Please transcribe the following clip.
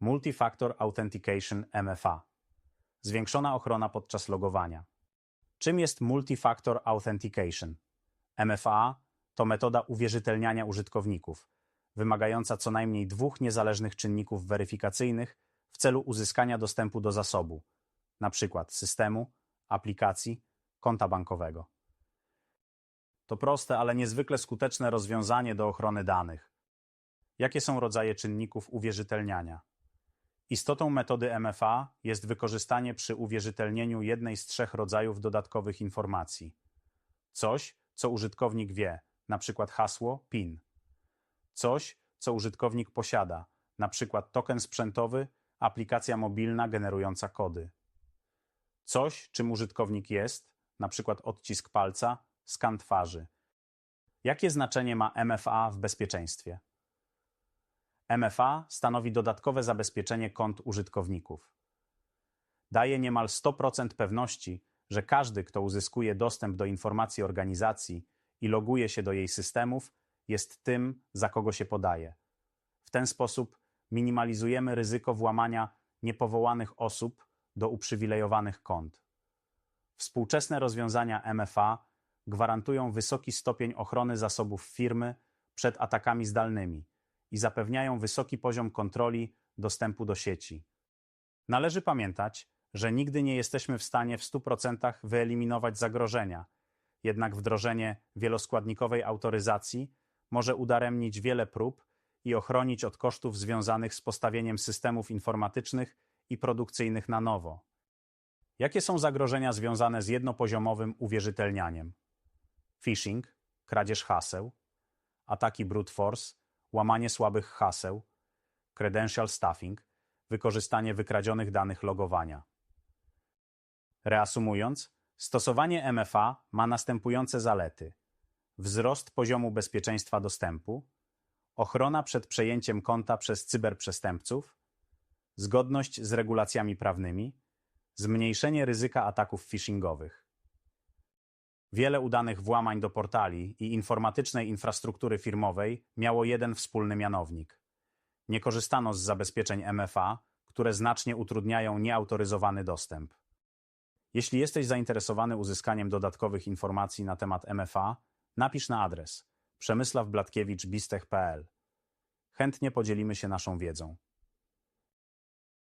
Multifactor Authentication MFA. Zwiększona ochrona podczas logowania. Czym jest Multifactor Authentication? MFA to metoda uwierzytelniania użytkowników, wymagająca co najmniej dwóch niezależnych czynników weryfikacyjnych w celu uzyskania dostępu do zasobu, np. systemu, aplikacji, konta bankowego. To proste, ale niezwykle skuteczne rozwiązanie do ochrony danych. Jakie są rodzaje czynników uwierzytelniania? Istotą metody MFA jest wykorzystanie przy uwierzytelnieniu jednej z trzech rodzajów dodatkowych informacji. Coś, co użytkownik wie, np. hasło PIN. Coś, co użytkownik posiada, np. token sprzętowy, aplikacja mobilna generująca kody. Coś, czym użytkownik jest, np. odcisk palca, skan twarzy. Jakie znaczenie ma MFA w bezpieczeństwie? MFA stanowi dodatkowe zabezpieczenie kont użytkowników. Daje niemal 100% pewności, że każdy, kto uzyskuje dostęp do informacji organizacji i loguje się do jej systemów, jest tym, za kogo się podaje. W ten sposób minimalizujemy ryzyko włamania niepowołanych osób do uprzywilejowanych kont. Współczesne rozwiązania MFA gwarantują wysoki stopień ochrony zasobów firmy przed atakami zdalnymi i zapewniają wysoki poziom kontroli dostępu do sieci. Należy pamiętać, że nigdy nie jesteśmy w stanie w 100% wyeliminować zagrożenia, jednak wdrożenie wieloskładnikowej autoryzacji może udaremnić wiele prób i ochronić od kosztów związanych z postawieniem systemów informatycznych i produkcyjnych na nowo. Jakie są zagrożenia związane z jednopoziomowym uwierzytelnianiem? Phishing, kradzież haseł, ataki brute force, łamanie słabych haseł, credential stuffing, wykorzystanie wykradzionych danych logowania. Reasumując, stosowanie MFA ma następujące zalety: wzrost poziomu bezpieczeństwa dostępu, ochrona przed przejęciem konta przez cyberprzestępców, zgodność z regulacjami prawnymi, zmniejszenie ryzyka ataków phishingowych. Wiele udanych włamań do portali i informatycznej infrastruktury firmowej miało jeden wspólny mianownik. Nie korzystano z zabezpieczeń MFA, które znacznie utrudniają nieautoryzowany dostęp. Jeśli jesteś zainteresowany uzyskaniem dodatkowych informacji na temat MFA, napisz na adres przemysławblatkiewicz.bistech.pl. Chętnie podzielimy się naszą wiedzą.